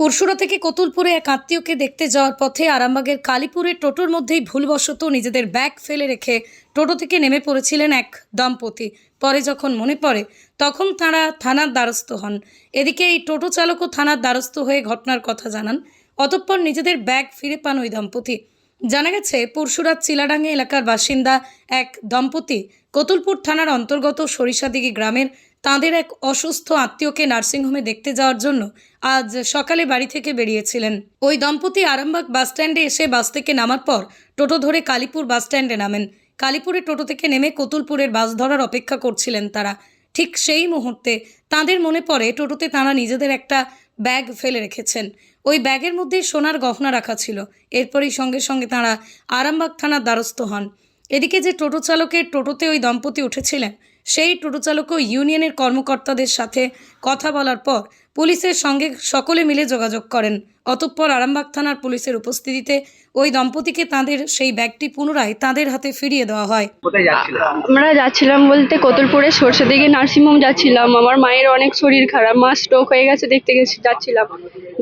পরশুরা থেকে কতুলপুরে এক আত্মীয়কে দেখতে যাওয়ার পথে আরামবাগের কালীপুরে টোটোর মধ্যেই ভুলবশত নিজেদের ব্যাগ ফেলে রেখে টোটো থেকে নেমে পড়েছিলেন এক দম্পতি। পরে যখন মনে পড়ে, তখন তাঁরা থানার দ্বারস্থ হন। এদিকে এই টোটো চালকও থানার দ্বারস্থ হয়ে ঘটনার কথা জানান। অতঃপর নিজেদের ব্যাগ ফিরে পান ওই দম্পতি। জানা গেছে পরশুরাত চিলাডাঙ্গা এলাকার বাসিন্দা এক দম্পতি কতুলপুর থানার অন্তর্গত সরিষাদিঘি গ্রামের তাঁদের এক অসুস্থ আত্মীয়কে নার্সিংহোমে দেখতে যাওয়ার জন্য আজ সকালে বাড়ি থেকে বেরিয়েছিলেন। ওই দম্পতি আরামবাগ বাসস্ট্যান্ডে এসে বাস থেকে নামার পর টোটো ধরে কালীপুর বাসস্ট্যান্ডে নামেন। কালীপুরে টোটো থেকে নেমে কতুলপুরের বাস ধরার অপেক্ষা করছিলেন তারা। ঠিক সেই মুহূর্তে তাঁদের মনে পড়ে টোটোতে তাঁরা নিজেদের একটা ব্যাগ ফেলে রেখেছেন। ওই ব্যাগের মধ্যে সোনার গহনা রাখা ছিল। এরপরই সঙ্গে সঙ্গে তাঁরা আরামবাগ থানার দ্বারস্থ হন। এদিকে যে টোটো চালকের টোটোতে ওই দম্পতি উঠেছিলেন সেই টোটো চালকও ইউনিয়নের কর্মকর্তাদের সাথে কথা বলার পর পুলিশের সঙ্গে সকলে মিলে যোগাযোগ করেন। অতঃপর আরামবাগ থানার পুলিশের উপস্থিতিতে ওই দম্পতিকে তাদের সেই ব্যাগটি পুনরায় তাদের হাতে ফিরিয়ে দেওয়া হয়। আমরা যাচ্ছিলাম বলতে কতুলপুরে সরষে দিকে নার্সিংহোম যাচ্ছিলাম। আমার মায়ের অনেক শরীর খারাপ মা স্ট্রোক হয়ে গেছে দেখতে গেছি যাচ্ছিলাম।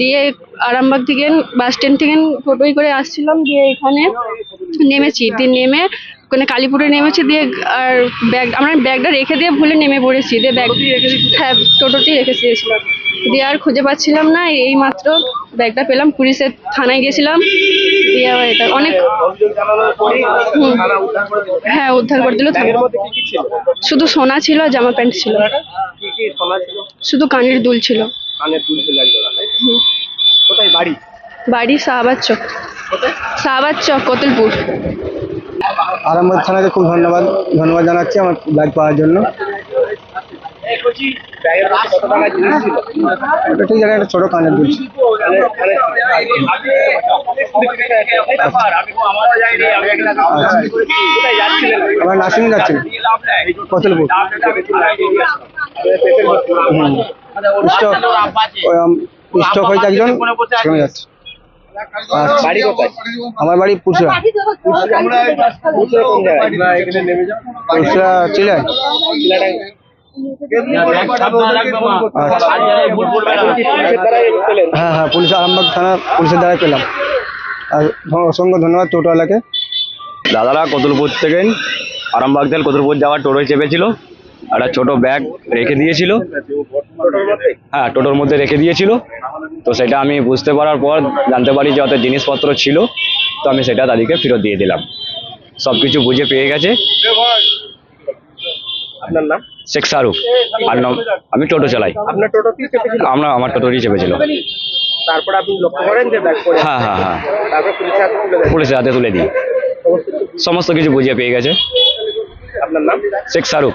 দিয়ে আরামবাগ থেকে বাস স্ট্যান্ড থেকে টোটোই করে আসছিলাম। দিয়ে এখানে নেমেছি। দিয়ে নেমে ওখানে কালীপুরে নেমেছি দিয়ে আর ব্যাগ আমরা ব্যাগটা রেখে দিয়ে ভুলে নেমে পড়েছি দিয়ে ব্যাগ হ্যাঁ টোটোতেই রেখে দিয়েছিলাম। দিয়ে আর খুঁজে পাচ্ছিলাম না এই মাত্র ব্যাগটা পেলাম পুলিশের থানায় গেছিলাম দিয়ে আবার এটা অনেক দিল। হ্যাঁ উদ্ধার করে দিল শুধু সোনা ছিল আর জামা প্যান্ট ছিল। শুধু কানের দুল ছিল। বাড়ি? বাড়ি শাহবাজ চক। শাহবাজ চক কতুলপুর। আরামবাগ থানাকে খুব ধন্যবাদ ধন্যবাদ জানাচ্ছি আমার ব্যাগ পাওয়ার জন্য। ওটা ঠিক জায়গায় একটা ছোটো কানের দুল। আমার নার্সিং যাচ্ছিল, কতলপুর। হুম। স্টক স্টক হয়েছে একজন যাচ্ছে। বাড়ি কোথায়? আমার বাড়ি পুরসুরা চিলায়। হ্যাঁ হ্যাঁ পুলিশ আরামবাগ থানা পুলিশের দ্বারা পেলাম। আর অসংখ্য ধন্যবাদ টোটোওয়ালাকে। দাদারা কতুলপুর থেকে আরামবাগ থেকে কতুলপুর যাওয়ার টোটোয় চেপেছিল। একটা ছোট ব্যাগ রেখে দিয়েছিল। হ্যাঁ টোটোর মধ্যে রেখে দিয়েছিল। তো সেটা আমি বুঝতে পারার পর জানতে পারি যে অত জিনিসপত্র ছিল তো আমি সেটা তাদেরকে ফেরত দিয়ে দিলাম। সব কিছু বুঝে পেয়ে গেছে। আপনার নাম? শেখ শাহরুখ। আর আমি টোটো চালাই। আপনার চেপেছিল? আমরা আমার টোটোরই চেপেছিল। তারপর আপনি লক্ষ্য করেন যে ব্যাগ পড়ে হ্যাঁ হ্যাঁ হ্যাঁ। তারপর পুলিশের হাতে তুলে দেন? পুলিশের হাতে তুলে দিই। সমস্ত কিছু? বুঝিয়ে পেয়ে গেছে। আপনার নাম? শেখ শাহরুখ।